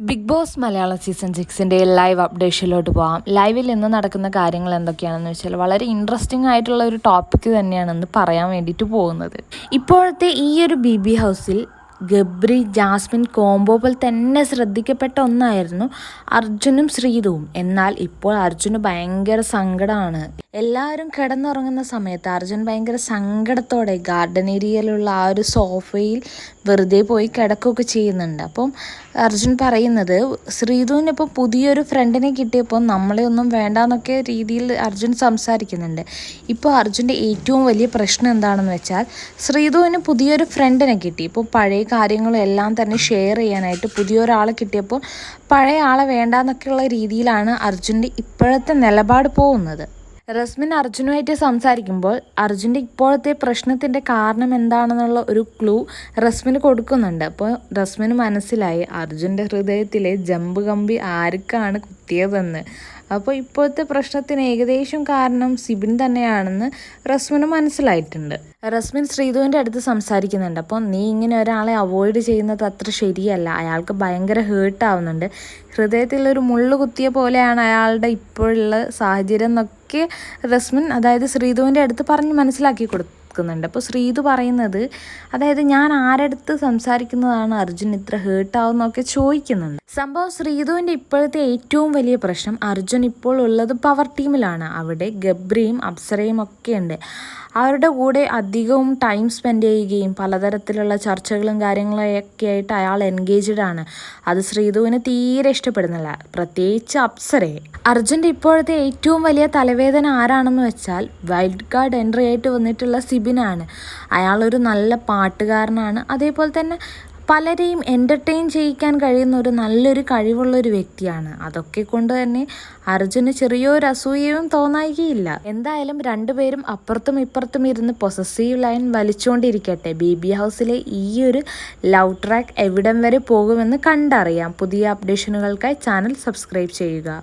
Big Boss Malayalam season സിക്സിന്റെ live അപ്ഡേഷനിലോട്ട് പോകാം ലൈവിൽ ഇന്ന് നടക്കുന്ന കാര്യങ്ങൾ എന്തൊക്കെയാണെന്ന് വെച്ചാൽ വളരെ ഇൻട്രസ്റ്റിംഗ് ആയിട്ടുള്ള ഒരു ടോപ്പിക് തന്നെയാണെന്ന് പറയാൻ വേണ്ടിയിട്ട് പോകുന്നത്. ഇപ്പോഴത്തെ ഈ ഒരു ബി ബി ഹൗസിൽ ഗബ്രി ജാസ്മിൻ കോംബോ പോലെ തന്നെ ശ്രദ്ധിക്കപ്പെട്ട ഒന്നായിരുന്നു അർജുനും ശ്രീതുവും. എന്നാൽ ഇപ്പോൾ അർജുന് ഭയങ്കര സങ്കടമാണ് എല്ലാവരും കിടന്നുറങ്ങുന്ന സമയത്ത് അർജുൻ ഭയങ്കര സങ്കടത്തോടെ ഗാർഡൻ ഏരിയയിലുള്ള ആ ഒരു സോഫയിൽ വെറുതെ പോയി കിടക്കുകയൊക്കെ ചെയ്യുന്നുണ്ട്. അപ്പം അർജുൻ പറയുന്നത് ശ്രീധുവിന് ഇപ്പോൾ പുതിയൊരു ഫ്രണ്ടിനെ കിട്ടിയപ്പോൾ നമ്മളെ ഒന്നും വേണ്ടാന്നൊക്കെ രീതിയിൽ അർജുൻ സംസാരിക്കുന്നുണ്ട്. ഇപ്പോൾ അർജുന്റെ ഏറ്റവും വലിയ പ്രശ്നം എന്താണെന്ന് വെച്ചാൽ ശ്രീധുവിന് പുതിയൊരു ഫ്രണ്ടിനെ കിട്ടി. ഇപ്പോൾ പഴയ കാര്യങ്ങളെല്ലാം തന്നെ ഷെയർ ചെയ്യാനായിട്ട് പുതിയൊരാളെ കിട്ടിയപ്പോൾ പഴയ ആളെ വേണ്ടാന്നൊക്കെയുള്ള രീതിയിലാണ് അർജുന്റെ ഇപ്പോഴത്തെ നിലപാട് പോകുന്നത്. റസ്മിൻ അർജുനുമായിട്ട് സംസാരിക്കുമ്പോൾ അർജുന്റെ ഇപ്പോഴത്തെ പ്രശ്നത്തിന്റെ കാരണം എന്താണെന്നുള്ള ഒരു ക്ലൂ റസ്മിന് കൊടുക്കുന്നുണ്ട്. അപ്പോൾ റസ്മിന് മനസ്സിലായി അർജുന്റെ ഹൃദയത്തിലെ ജമ്പ് കമ്പി ആർക്കാണ് കുത്തിയതെന്ന്. അപ്പോൾ ഇപ്പോഴത്തെ പ്രശ്നത്തിന് ഏകദേശം കാരണം സിബിൻ തന്നെയാണെന്ന് റസ്മിന് മനസ്സിലായിട്ടുണ്ട്. റസ്മിൻ ശ്രീധുവിന്റെ അടുത്ത് സംസാരിക്കുന്നുണ്ട്. അപ്പോൾ നീ ഇങ്ങനെ ഒരാളെ അവോയ്ഡ് ചെയ്യുന്നത് അത്ര ശരിയല്ല. അയാൾക്ക് ഭയങ്കര ഹേർട്ട് ആവുന്നുണ്ട്. ഹൃദയത്തിൽ ഒരു മുള്ളു കുത്തിയ പോലെയാണ് അയാളുടെ ഇപ്പോഴുള്ള സാഹചര്യം എന്നൊക്കെ റസ്മിൻ അതായത് ശ്രീധുവിന്റെ അടുത്ത് പറഞ്ഞ് മനസ്സിലാക്കി കൊടുത്തു. നിൽക്കുന്നുണ്ട്. അപ്പോൾ ശ്രീതു പറയുന്നത് അതായത് ഞാൻ ആരടുത്ത് സംസാരിക്കുന്നതാണ് അർജുൻ ഇത്ര ഹേർട്ടാവുന്നൊക്കെ ചോദിക്കുന്നുണ്ട്. സംഭവം ശ്രീതുവിന്റെ ഇപ്പോഴത്തെ ഏറ്റവും വലിയ പ്രശ്നം അർജുൻ ഇപ്പോൾ ഉള്ളത് പവർ ടീമിലാണ് അവിടെ ഗബ്രിയും അപ്സരയും ഒക്കെ ഉണ്ട്. അവരുടെ കൂടെ അധികവും ടൈം സ്പെൻഡ് ചെയ്യുകയും പലതരത്തിലുള്ള ചർച്ചകളും കാര്യങ്ങളൊക്കെ ആയിട്ട് അയാൾ എൻഗേജ്ഡ് ആണ്. അത് ശ്രീധുവിന് തീരെ ഇഷ്ടപ്പെടുന്നില്ല. പ്രത്യേകിച്ച് അപ്സരയെ. അർജുന്റെ ഇപ്പോഴത്തെ ഏറ്റവും വലിയ തലവേദന ആരാണെന്ന് വെച്ചാൽ വൈൽഡ് കാർഡ് എൻട്രി ആയിട്ട് വന്നിട്ടുള്ള സിബിനാണ് അയാളൊരു നല്ല പാട്ടുകാരനാണ്. അതേപോലെ തന്നെ പലരെയും എന്റർടൈൻ ചെയ്യിക്കാൻ കഴിയുന്ന ഒരു നല്ലൊരു കഴിവുള്ള ഒരു വ്യക്തിയാണ്. അതൊക്കെ കൊണ്ട് തന്നെ അർജുന് ചെറിയൊരു അസൂയയും തോന്നായികയില്ല. എന്തായാലും രണ്ടുപേരും അപ്പുറത്തും ഇപ്പുറത്തും ഇരുന്ന് പൊസസീവ് ലൈൻ വലിച്ചുകൊണ്ടിരിക്കട്ടെ. ബി ബി ഹൗസിലെ ഈ ഒരു ലവ് ട്രാക്ക് എവിടം വരെ പോകുമെന്ന് കണ്ടറിയാം. പുതിയ അപ്ഡേഷനുകൾക്കായി ചാനൽ സബ്സ്ക്രൈബ് ചെയ്യുക.